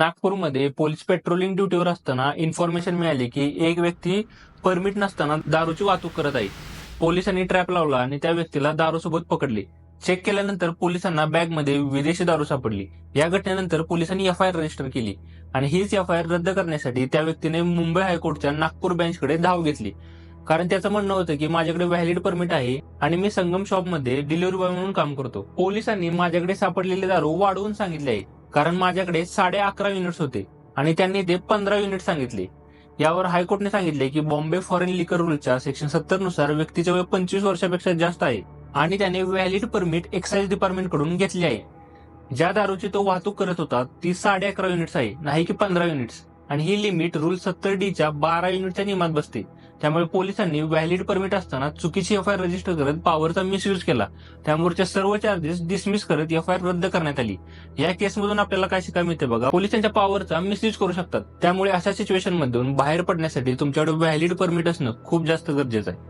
नागपूरमध्ये police patrolling ड्युटीवर असताना information मिळाली की एक व्यक्ती परमिट नसताना दारूची वाहतूक करत आहे. पोलिसांनी ट्रॅप लावला आणि त्या व्यक्तीला दारूसोबत पकडले. चेक केल्यानंतर पोलिसांना बॅगमध्ये विदेशी दारू सापडली. या घटनेनंतर पोलिसांनी एफ आय आर रजिस्टर केली आणि हीच एफ आय आर रद्द करण्यासाठी त्या व्यक्तीने मुंबई हायकोर्टच्या नागपूर बेंचकडे धाव घेतली. कारण त्याचं म्हणणं होतं की माझ्याकडे व्हॅलिड परमिट आहे आणि मी संगम शॉपमध्ये डिलिव्हरी बॉय म्हणून काम करतो. पोलिसांनी माझ्याकडे सापडलेले दारू वाढवून सांगितले आहे. कारण माझ्याकडे साडे अकरा युनिट्स होते आणि त्यांनी ते पंधरा युनिट सांगितले. यावर हायकोर्टने सांगितले की बॉम्बे फॉरेन लिकर रूलच्या सेक्शन सत्तरनुसार व्यक्तीचे वय पंचवीस वर्षापेक्षा जास्त आहे आणि त्याने व्हॅलिड परमिट एक्साइज डिपार्टमेंटकडून घेतली आहे. ज्या दारूची तो वाहतूक करत होता ती साडे अकरा युनिट्स आहे नाही की पंधरा युनिट्स आणि ही लिमिट रूल सत्तर डीच्या बारा युनिटच्या नियमात बसते. त्यामुळे पोलिसांनी व्हॅलिड परमिट असताना चुकीची एफ आय आर रजिस्टर करत पॉवरचा मिसयूज केला. त्यामुळे सर्व चार्जेस डिसमिस करत एफ आय आर रद्द करण्यात आली. या केसमधून आपल्याला काय शिकायला मिळते बघा? पोलिसांच्या पॉवरचा मिसयूज करू शकतात. त्यामुळे अशा सिच्युएशन मधून बाहेर पडण्यासाठी तुमच्याकडे व्हॅलिड परमिट असणं खूप जास्त गरजेचं आहे.